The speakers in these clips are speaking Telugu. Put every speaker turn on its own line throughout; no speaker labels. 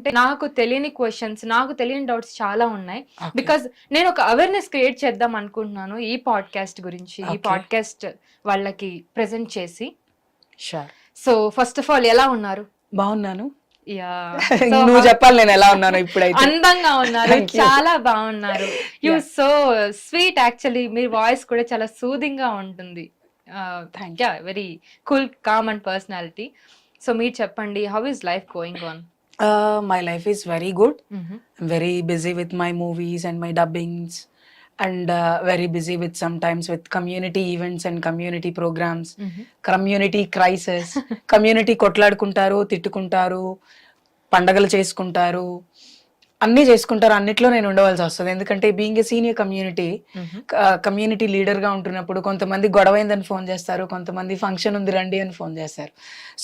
అంటే నాకు తెలియని క్వశ్చన్స్ నాకు తెలియని డౌట్స్ చాలా ఉన్నాయి. బికాజ్ నేను ఒక అవేర్నెస్ క్రియేట్ చేద్దాం అనుకుంటున్నాను ఈ పాడ్కాస్ట్ గురించి ఈ. పాడ్కాస్ట్ వాళ్ళకి ప్రెజెంట్ చేసి. సో ఫస్ట్ ఆఫ్ ఆల్ ఎలా ఉన్నారు?
బాగున్నాను. నువ్వు చెప్పాలి నేను ఎలా ఉన్నాను ఇప్పుడైతే.
అందంగా ఉన్నారు. చాలా బాగున్నారు. యు. సో స్వీట్ యాక్చువల్లీ మీ వాయిస్ కూడా చాలా సూదింగ్గా ఉంటుంది very cool calm and personality so మీరు చెప్పండి how is life going on
my life is very good very busy with my movies and my dubbings and uh, very busy with sometimes with community events and community programs. Community crisis community కొట్లాడుకుంటారు తిట్టుకుంటారు పండగలు చేసుకుంటారు. అన్నీ చేసుకుంటారు. అన్నిట్లో నేను ఉండవలసి వస్తుంది. ఎందుకంటే being a senior community community లీడర్గా ఉంటున్నప్పుడు కొంతమంది గొడవైందని ఫోన్ చేస్తారు కొంతమంది ఫంక్షన్ ఉంది రండి అని ఫోన్ చేస్తారు.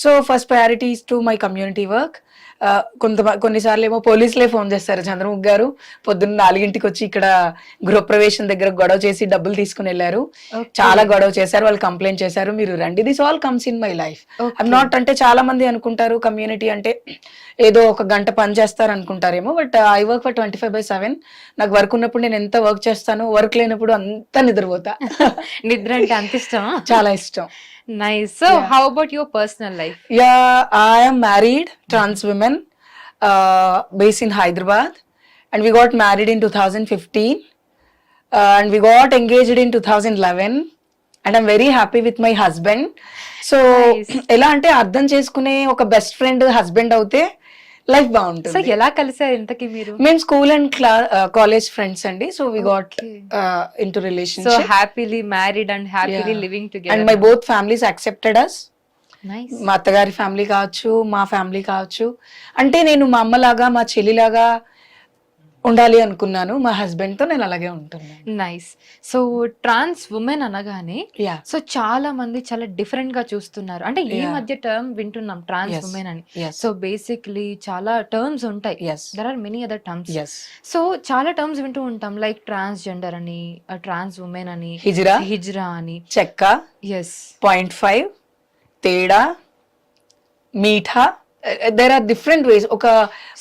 So first priorities to my community work కొంత కొన్నిసార్లు ఏమో పోలీసులే ఫోన్ చేస్తారు చంద్రముఖ్ గారు. పొద్దున్న నాలుగింటికి వచ్చి ఇక్కడ గృహప్రవేశం దగ్గర గొడవ చేసి డబ్బులు తీసుకుని వెళ్ళారు. చాలా గొడవ చేశారు వాళ్ళు కంప్లైంట్ చేశారు. మీరు రండి this all comes in my life. I'm not అంటే చాలా మంది అనుకుంటారు కమ్యూనిటీ అంటే ఏదో ఒక గంట పని చేస్తారు అనుకుంటారేమో but I work for twenty five by seven. నాకు వర్క్ ఉన్నప్పుడు నేను ఎంత వర్క్ చేస్తాను వర్క్ లేనప్పుడు అంతా నిద్రపోతా.
నిద్ర అంటే అంత ఇష్టమా?
చాలా ఇష్టం.
Nice so
Yeah.
How about your personal life
yeah I'm married trans women base in Hyderabad and we got married in two thousand fifteen and we got engaged in two thousand eleven and I'm very happy with my husband so. ఎలా అంటే అర్థం చేసుకునే ఒక బెస్ట్ ఫ్రెండ్ హస్బెండ్ అవుతే లైఫ్
సో
బాగుంటుంది
ఎలా కలిసారు ఇంతకి మీరు?
మేము స్కూల్ అండ్ క్లా కాలేజ్ ఫ్రెండ్స్ అండి. So we got. In to
so
relationship
happily married and happily. Living
and my
together
both families accepted us
nice
మా అత్తగారి ఫ్యామిలీ కావచ్చు మా ఫ్యామిలీ కావచ్చు. అంటే నేను మా అమ్మలాగా మా చెల్లిలాగా ఉండాలి అనుకున్నాను. మా హస్బెండ్తో నేను అలాగే ఉంటున్నాను.
నైస్ సో ట్రాన్స్ ఉమెన్ అనగానే
యా
సో చాలా మంది చాలా డిఫరెంట్గా చూస్తున్నారు. అంటే ఈ. మధ్య టర్మ్ వింటున్నాం ట్రాన్స్. ఉమెన్ అని. సో బేసిక్లీ చాలా టర్మ్స్ ఉంటాయి. There are many other terms so చాలా టర్మ్స్ వింటూ ఉంటాం లైక్ ట్రాన్స్ జెండర్ అని ట్రాన్స్ ఉమెన్ అని
హిజ్రా.
హిజ్రా అని.
చెక్క.
ఎస్
పాయింట్ ఫైవ్ తేడా. మీఠా. దేర్ ఆర్ డిఫరెంట్ వేస్ ఒక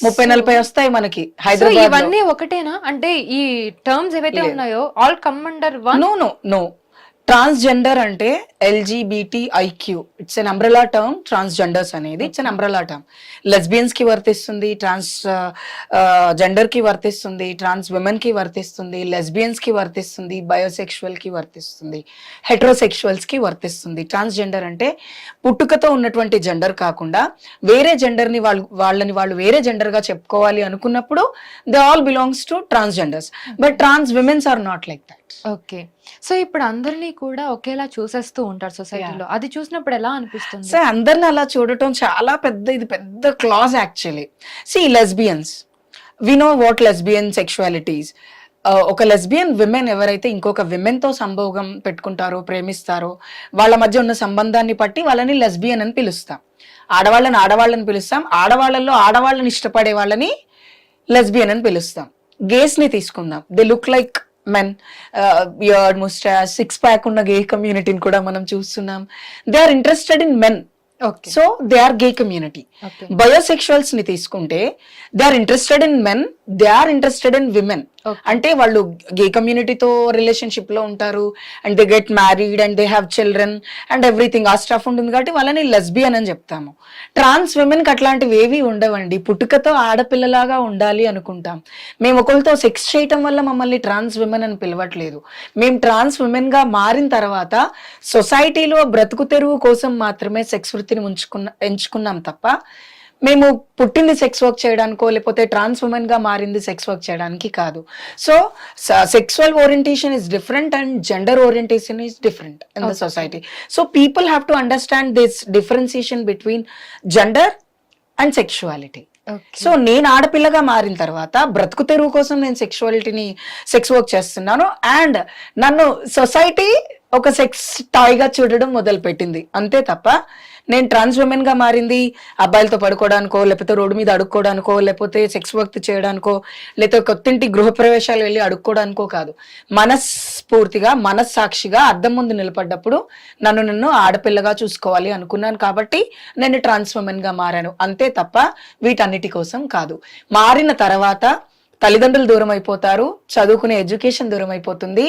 ముప్పై నలభై వస్తాయి మనకి హైదరాబాద్
ఇవన్నీ ఒకటేనా? అంటే ఈ టర్మ్స్ ఏవైతే. ఉన్నాయో all come under one
no no no transgender అంటే LGBT IQ it's an umbrella term transgenders అనేది. ఇట్స్ అన్ అంబ్రెలా టర్మ్ లెస్బియన్స్కి వర్తిస్తుంది ట్రాన్స్ జెండర్కి uh, uh, వర్తిస్తుంది ట్రాన్స్ విమెన్కి వర్తిస్తుంది లెస్బియన్స్కి వర్తిస్తుంది బయోసెక్షువల్కి వర్తిస్తుంది హెట్రోసెక్షువల్స్కి వర్తిస్తుంది. ట్రాన్స్జెండర్ అంటే పుట్టుకతో ఉన్నటువంటి జెండర్ కాకుండా వేరే జెండర్ని వాళ్ళు వాళ్ళని వాళ్ళు వేరే జెండర్గా చెప్పుకోవాలి అనుకున్నప్పుడు they all belongs to transgenders but trans womens are not like that
okay so ఇప్పుడు అందరినీ కూడా ఒకేలా చూసేస్తూ ఉంటారు సొసైటీలో. అది చూసినప్పుడు ఎలా అనిపిస్తుంది?
సో అందరిని అలా చూడటం చాలా పెద్ద ఇది పెద్ద class actually. See lesbians we know what lesbian sexualities ఒక లెస్బియన్ విమెన్ ఎవరైతే ఇంకొక విమెన్తో సంభోగం పెట్టుకుంటారో ప్రేమిస్తారో వాళ్ళ మధ్య ఉన్న సంబంధాన్ని బట్టి వాళ్ళని లెస్బియన్ అని పిలుస్తాం. ఆడవాళ్ళని ఆడవాళ్ళని పిలుస్తాం. ఆడవాళ్ళల్లో ఆడవాళ్ళని ఇష్టపడే వాళ్ళని లెస్బియన్ అని పిలుస్తాం. గేస్ని తీసుకుందాం. They look like men beard moustache six pack ఉన్న గే కమ్యూనిటీని కూడా మనం చూస్తున్నాం. They are interested in men so they are gay community బయోసెక్షువల్స్ని తీసుకుంటే they are interested in men they are interested in women. అంటే వాళ్ళు గే కమ్యూనిటీతో రిలేషన్షిప్లో ఉంటారు. And they get married and they have children and everything ఆ స్టఫ్ ఉంటుంది కాబట్టి వాళ్ళని లెస్బియన్ అని చెప్తాము. ట్రాన్స్ విమెన్కి అట్లాంటివి ఏవి ఉండవండి. పుట్టుకతో ఆడపిల్లలాగా ఉండాలి అనుకుంటాం. మేము ఒకరితో సెక్స్ చేయటం వల్ల మమ్మల్ని ట్రాన్స్ విమెన్ అని పిలవట్లేదు. మేము ట్రాన్స్ విమెన్గా మారిన తర్వాత సొసైటీలో బ్రతుకు తెరువు కోసం మాత్రమే సెక్స్ వృత్తిని ఉంచుకున్న ఎంచుకున్నాం తప్ప మేము పుట్టింది సెక్స్ వర్క్ చేయడానికో లేకపోతే ట్రాన్స్ ఉమెన్గా మారింది సెక్స్ వర్క్ చేయడానికి కాదు. So sexual orientation is different and gender orientation is different in the. Society so people have to understand this differentiation between gender and sexuality so నేను ఆడపిల్లగా మారిన తర్వాత బ్రతుకు తెరువు కోసం నేను సెక్షువాలిటీని సెక్స్ వర్క్ చేస్తున్నాను అండ్ నన్ను సొసైటీ ఒక సెక్స్ టాయ్గా చూడడం మొదలు పెట్టింది అంతే తప్ప నేను ట్రాన్స్ ఉమెన్గా మారింది అబ్బాయిలతో పడుకోవడానికో లేకపోతే రోడ్డు మీద అడుక్కోవడానికో లేకపోతే సెక్స్ వర్క్ చేయడానికో లేకపోతే కొత్తింటి గృహప్రవేశాలు వెళ్ళి అడుక్కోవడానికో కాదు. మనస్ఫూర్తిగా మనస్సాక్షిగా అద్దం ముందు నిలబడ్డప్పుడు నన్ను నన్ను ఆడపిల్లగా చూసుకోవాలి అనుకున్నాను కాబట్టి నేను ట్రాన్స్ ఉమెన్గా మారాను. అంతే తప్ప వీటన్నిటి కోసం కాదు. మారిన తర్వాత తల్లిదండ్రులు దూరం అయిపోతారు చదువుకునే ఎడ్యుకేషన్ దూరం అయిపోతుంది.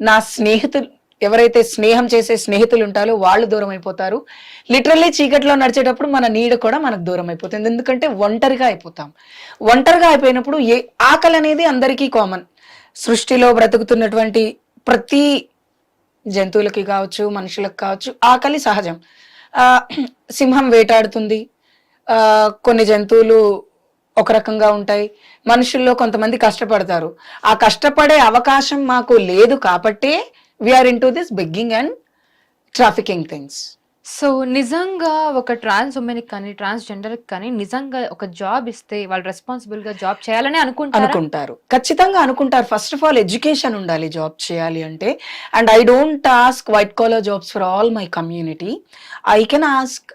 నా స్నేహితులు ఎవరైతే స్నేహం చేసే స్నేహితులు ఉంటారో వాళ్ళు దూరం అయిపోతారు లిటరల్లీ చీకట్లో నడిచేటప్పుడు మన నీడ కూడా మనకు దూరం అయిపోతుంది ఎందుకంటే ఒంటరిగా అయిపోతాం. ఒంటరిగా అయిపోయినప్పుడు ఏ ఆకలి అనేది అందరికీ కామన్. సృష్టిలో బ్రతుకుతున్నటువంటి ప్రతి జంతువులకి కావచ్చు మనుషులకు కావచ్చు ఆకలి సహజం. ఆ, సింహం వేటాడుతుంది. ఆ, కొన్ని జంతువులు ఒక రకంగా ఉంటాయి. మనుషుల్లో కొంతమంది కష్టపడతారు. ఆ కష్టపడే అవకాశం మాకు లేదు కాబట్టే we're in to this begging and trafficking things
so నిజంగా ఒక ట్రాన్స్ ఉమెన్ కానీ ట్రాన్స్జెండర్ కానీ నిజంగా ఒక జాబ్ ఇస్తే వాళ్ళు రెస్పాన్సిబుల్గా జాబ్ చేయాలని అనుకుంటారు?
అనుకుంటారు. ఖచ్చితంగా అనుకుంటారు. ఫస్ట్ ఆఫ్ ఆల్ ఎడ్యుకేషన్ ఉండాలి జాబ్ చేయాలి అంటే. And I don't ask white collar jobs for all my community I can ask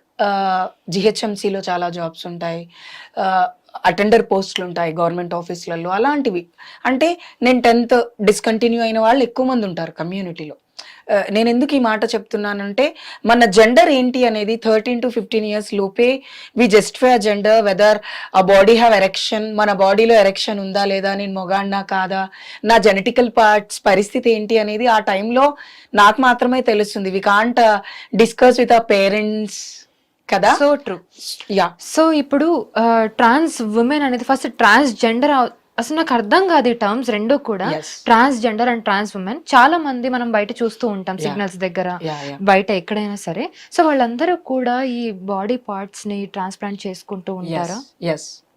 జిహెచ్ఎంసీలో చాలా జాబ్స్ ఉంటాయి. అటెండర్ పోస్టులు ఉంటాయి గవర్నమెంట్ ఆఫీసులలో అలాంటివి. అంటే నేను టెన్త్ డిస్కంటిన్యూ అయిన వాళ్ళు ఎక్కువ మంది ఉంటారు కమ్యూనిటీలో. నేను ఎందుకు ఈ మాట చెప్తున్నానంటే మన జెండర్ ఏంటి అనేది థర్టీన్ టు ఫిఫ్టీన్ ఇయర్స్ లోపే we justify a gender whether a body have erection మన బాడీలో ఎరెక్షన్ ఉందా లేదా నేను మొగాడినా కాదా నా జెనెటికల్ పార్ట్స్ పరిస్థితి ఏంటి అనేది ఆ టైంలో నాకు మాత్రమే తెలుస్తుంది. We can't discuss with a parents కదా?
సో ట్రూ
యా
సో ఇప్పుడు ట్రాన్స్ ఉమెన్ అనేది ఫస్ట్ ట్రాన్స్ జెండర్ అసలు నాకు అర్థం కాదు ఈ టర్మ్స్ రెండు కూడా. Trans gender and trans women చాలా మంది మనం బయట చూస్తూ ఉంటాం. సిగ్నల్స్ దగ్గర. బయట ఎక్కడైనా సరే. సో వాళ్ళందరూ కూడా ఈ బాడీ పార్ట్స్ని ట్రాన్స్ప్లాంట్ చేసుకుంటూ ఉంటారా?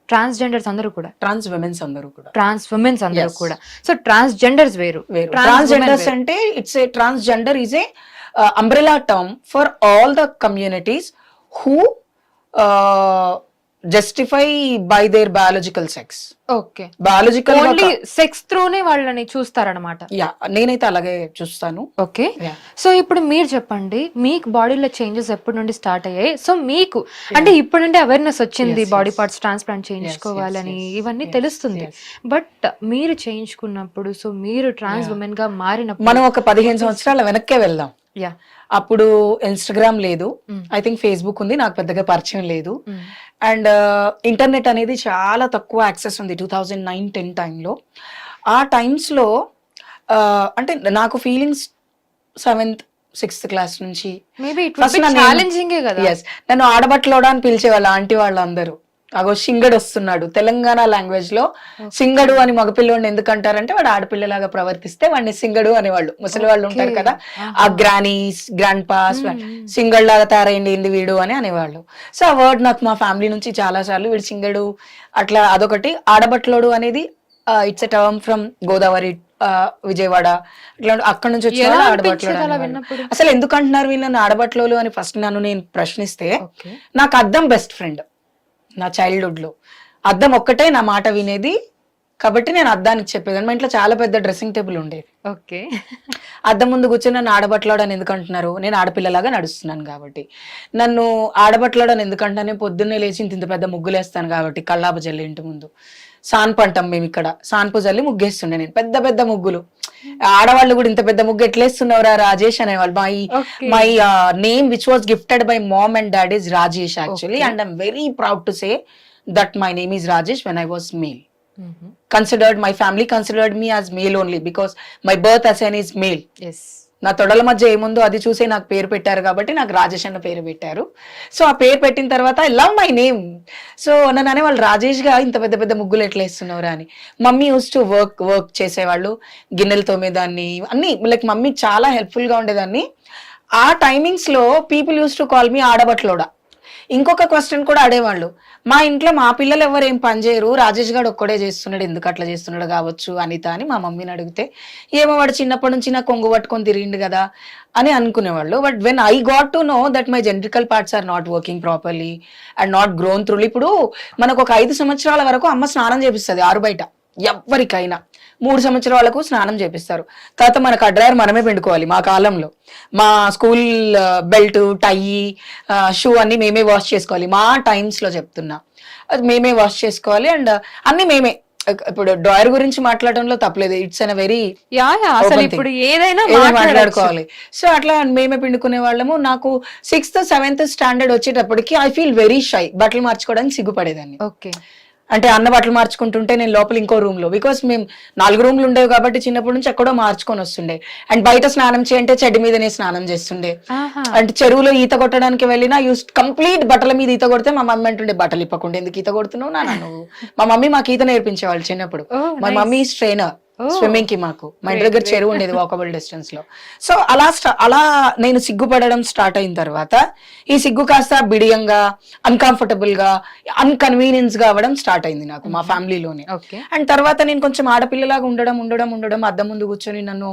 ట్రాన్స్ జెండర్స్ అందరూ కూడా?
ట్రాన్స్ విమెన్స్ అందరూ కూడా.
ట్రాన్స్ ఉమెన్స్ అందరూ. కూడా. సో ట్రాన్స్ జెండర్స్ వేరు.
ట్రాన్స్జెండర్స్
women
అంటే it's a transgender is a umbrella term for all the communities who justify by their biological sex
okay
biological
only sex త్రూనే వాళ్ళని చూస్తారనమాట
యా నేనైతే అలాగే చూస్తాను.
Okay
Yeah.
సో ఇప్పుడు మీరు చెప్పండి మీకు బాడీలో చేంజెస్ ఎప్పటి నుండి స్టార్ట్ అయ్యాయి? సో మీకు అంటే ఇప్పుడు నుండి అవేర్నెస్ వచ్చింది బాడీ. పార్ట్స్ ట్రాన్స్ప్లాంట్ చేయించుకోవాలని ఇవన్నీ తెలుస్తుంది. బట్ మీరు చేయించుకున్నప్పుడు సో మీరు ట్రాన్స్. ఉమెన్గా మారినప్పుడు
మనం ఒక పదిహేను సంవత్సరాల వెనక్కే వెళ్దాం.
యా
అప్పుడు ఇన్స్టాగ్రామ్ లేదు. ఐ థింక్ ఫేస్బుక్ ఉంది నాకు పెద్దగా పరిచయం లేదు. అండ్ ఇంటర్నెట్ అనేది చాలా తక్కువ యాక్సెస్ ఉంది టూ థౌజండ్ నైన్ టెన్ టైంలో ఆ టైమ్స్లో అంటే నాకు ఫీలింగ్స్ సెవెంత్ సిక్స్త్ క్లాస్ నుంచి నన్ను- ఆడబట్లోడా అని పిలిచేవాళ్ళు ఆంటీ వాళ్ళందరూ అగో సింగడు వస్తున్నాడు. తెలంగాణ లాంగ్వేజ్లో సింగడు అని మగపిల్లోడిని ఎందుకు అంటారంటే వాడు ఆడపిల్లలాగా ప్రవర్తిస్తే వాడిని సింగడు అనేవాళ్ళు. ముసలి వాళ్ళు ఉంటారు. కదా. ఆ. Granny's grand pass. సింగడ్ లాగా తయారైంది ఏంది వీడు అని అనేవాళ్ళు. సో ఆ వర్డ్ నాకు మా ఫ్యామిలీ నుంచి చాలా సార్లు వీడు సింగడు అట్లా అదొకటి. ఆడబట్లోడు అనేది it's a term from Godavari Vijayawada అట్లా అక్కడ నుంచి వచ్చిన.
విన్నప్పుడు?
అసలు ఎందుకు అంటున్నారు వీళ్ళని ఆడబట్లోలు అని ఫస్ట్ నన్ను నేను ప్రశ్నిస్తే నాకు అద్దం బెస్ట్ ఫ్రెండ్ నా చైల్డ్హుడ్లో అద్దం ఒక్కటే నా మాట వినేది. కాబట్టి నేను అద్దానికి చెప్పేదాన్ని. మా ఇంట్లో చాలా పెద్ద డ్రెస్సింగ్ టేబుల్ ఉండేది.
ఓకే.
అద్దం ముందు కూర్చొని నన్ను ఆడబట్టలాడని ఎందుకు అంటున్నారు నేను ఆడపిల్లలాగా నడుస్తున్నాను కాబట్టి. నన్ను ఆడబట్టలాడని ఎందుకు అంటున్నాను నేను పొద్దున్నే లేచి ఇంత ఇంత పెద్ద ముగ్గులేస్తాను కాబట్టి కళ్ళాప జల్లి ఇంటి ముందు. సాన్పు అంటాం మేము ఇక్కడ. సాన్పు జల్లి ముగ్గేస్తుండే నేను. పెద్ద పెద్ద ముగ్గులు. ఆడవాళ్ళు కూడా ఇంత పెద్ద ముగ్గు ఎట్లేస్తున్నవరా రాజేష్ అనేవాళ్ళు. My. My name which was gifted by mom and dad is Rajesh actually. And I'm very proud to say that my name is Rajesh when I was male considered my family considered me as male only because my birth assign is male.
Yes
నా తొడల మధ్య ఏముందో అది చూసే నాకు పేరు పెట్టారు కాబట్టి నాకు రాజేష్ అన్న పేరు పెట్టారు. సో ఆ పేరు పెట్టిన తర్వాత I love my name so నన్ను వాళ్ళు రాజేష్గా ఇంత పెద్ద పెద్ద ముగ్గులు ఎట్లా వేస్తున్నావురా అని. Mummy use to work work చేసేవాళ్ళు గిన్నెలు తోమేదాన్ని అన్ని లైక్ మమ్మీ చాలా హెల్ప్ఫుల్గా ఉండేదాన్ని. ఆ టైమింగ్స్లో people use to call me ఆడబట్లోడా. ఇంకొక క్వశ్చన్ కూడా అడేవాళ్ళు మా ఇంట్లో మా పిల్లలు ఎవరు ఏం పని చేయరు. రాజేష్ గారు ఒక్కడే చేస్తున్నాడు. ఎందుకు అట్లా చేస్తున్నాడు కావచ్చు? అనిత అని మా మమ్మీని అడిగితే ఏమో వాడు చిన్నప్పటి నుంచి నాకు కొంగు పట్టుకొని తిరిగిండు కదా అని అనుకునేవాళ్ళు. But when I got to know that my generical parts are not working properly and not grown త్రూలు ఇప్పుడు మనకు ఒక ఐదు సంవత్సరాల వరకు అమ్మ స్నానం చేపిస్తుంది ఆరు బయట. ఎవరికైనా. మూడు సంవత్సరాల వాళ్ళకు స్నానం చేపిస్తారు. తర్వాత మనకు ఆ డ్రైవర్ మనమే పిండుకోవాలి మా కాలంలో. మా స్కూల్ బెల్ట్ టై షూ అన్ని మేమే వాష్ చేసుకోవాలి. మా times లో చెప్తున్నా. అది మేమే వాష్ చేసుకోవాలి అండ్ అన్ని మేమే. ఇప్పుడు డ్రాయర్ గురించి మాట్లాడడంలో తప్పలేదు. ఇట్స్ అన్ వెరీ
అసలు. ఇప్పుడు ఏదైనా
ఏదో
మాట్లాడుకోవాలి
మాట్లాడుకోవాలి. సో అట్లా మేమే పిండుకునే వాళ్ళము. నాకు సిక్స్త్ సెవెంత్ స్టాండర్డ్ వచ్చేటప్పటికి ఐ ఫీల్ వెరీ షై బట్టలు మార్చుకోవడానికి సిగ్గుపడేదాన్ని.
ఓకే.
అంటే అన్న బట్టలు మార్చుకుంటుంటే నేను లోపల ఇంకో రూమ్లో బికాస్ మేము నాలుగు రూమ్లు ఉండేవి కాబట్టి చిన్నప్పటి నుంచి ఎక్కడో మార్చుకొని వస్తుండే అండ్ బయట స్నానం చేయంటే చెడ్డి మీదనే స్నానం చేస్తుండే. అంటే చెరువులో ఈత కొట్టడానికి వెళ్ళినా యూస్ కంప్లీట్ బట్టల మీద ఈత కొడితే మా మమ్మీ అంటుండే బట్టలు ఇప్పకుండా ఎందుకు ఈత కొడుతున్నావు నాన్న నువ్వు మా మమ్మీ మాకు ఈత నేర్పించేవాళ్ళు చిన్నప్పుడు మా. Mummy trainer. స్విమ్మింగ్కి మాకు. మా ఇంటి దగ్గర. చెరువు ఉండేది వాకబుల్ డిస్టెన్స్లో. సో అలా అలా నేను సిగ్గుపడడం స్టార్ట్ అయిన తర్వాత ఈ సిగ్గు కాస్త బిడియంగా అన్కంఫర్టబుల్గా అన్కన్వీనియన్స్గా అవ్వడం స్టార్ట్ అయింది నాకు మా ఫ్యామిలీలోనే
ఓకే
అండ్ తర్వాత నేను కొంచెం ఆడపిల్లలాగా ఉండడం ఉండడం ఉండడం అద్దం ముందు కూర్చొని నన్ను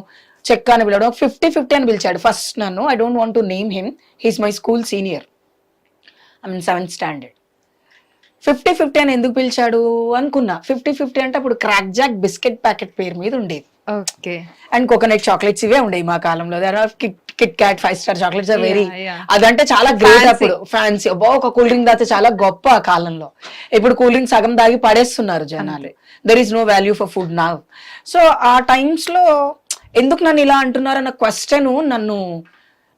చెక్క అని పిలవడం ఫిఫ్టీ ఫిఫ్టీ అని పిలిచాడు. ఫస్ట్ నన్ను I don't want to name him he's my school senior I mean seventh standard fifty fifty అని ఎందుకు పిలిచాడు అనుకున్నా. ఫిఫ్టీ ఫిఫ్టీ అంటే అప్పుడు క్రాక్ జాక్ బిస్కెట్ ప్యాకెట్ పేరు మీద ఉండేది.
ఓకే.
అండ్ కోకోనట్ చాక్లెట్స్ ఇవే ఉండేవి మా కాలంలో. KitKat five star chocolates are very. అదంటే చాలా గ్రేట్. అప్పుడు. ఫ్యాన్సీ అబ్బో ఒక కూల్ డ్రింక్ తాగితే చాలా గొప్ప ఆ కాలంలో. ఇప్పుడు కూల్ డ్రింక్ సగం దాగి పడేస్తున్నారు జనాలు. There is no value for food నా సో ఆ టైమ్స్లో ఎందుకు నన్ను ఇలా అంటున్నారు అన్న క్వశ్చన్ నన్ను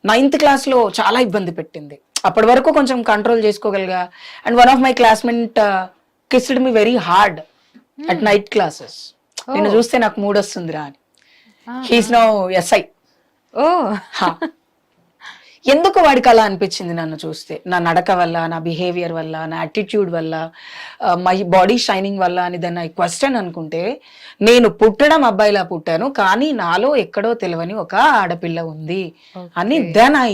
నైన్త్ క్లాస్లో చాలా ఇబ్బంది పెట్టింది. అప్పటి వరకు కొంచెం control చేసుకోగలిగా. And one of my classmate kissed me very hard at night classes నేను. చూస్తే నాకు మూడ్ వస్తుందిరా అని. హీస్ నో ఎస్ఐ
ఓ.
ఎందుకు వాడికి అలా అనిపించింది నన్ను చూస్తే? నా నడక వల్ల నా బిహేవియర్ వల్ల నా యాటిట్యూడ్ వల్ల మై బాడీ షైనింగ్ వల్ల అని దాన్ని క్వశ్చన్ అనుకుంటే నేను పుట్టడం అబ్బాయిలా పుట్టాను కానీ నాలో ఎక్కడో తెలియని ఒక ఆడపిల్ల ఉంది అని then I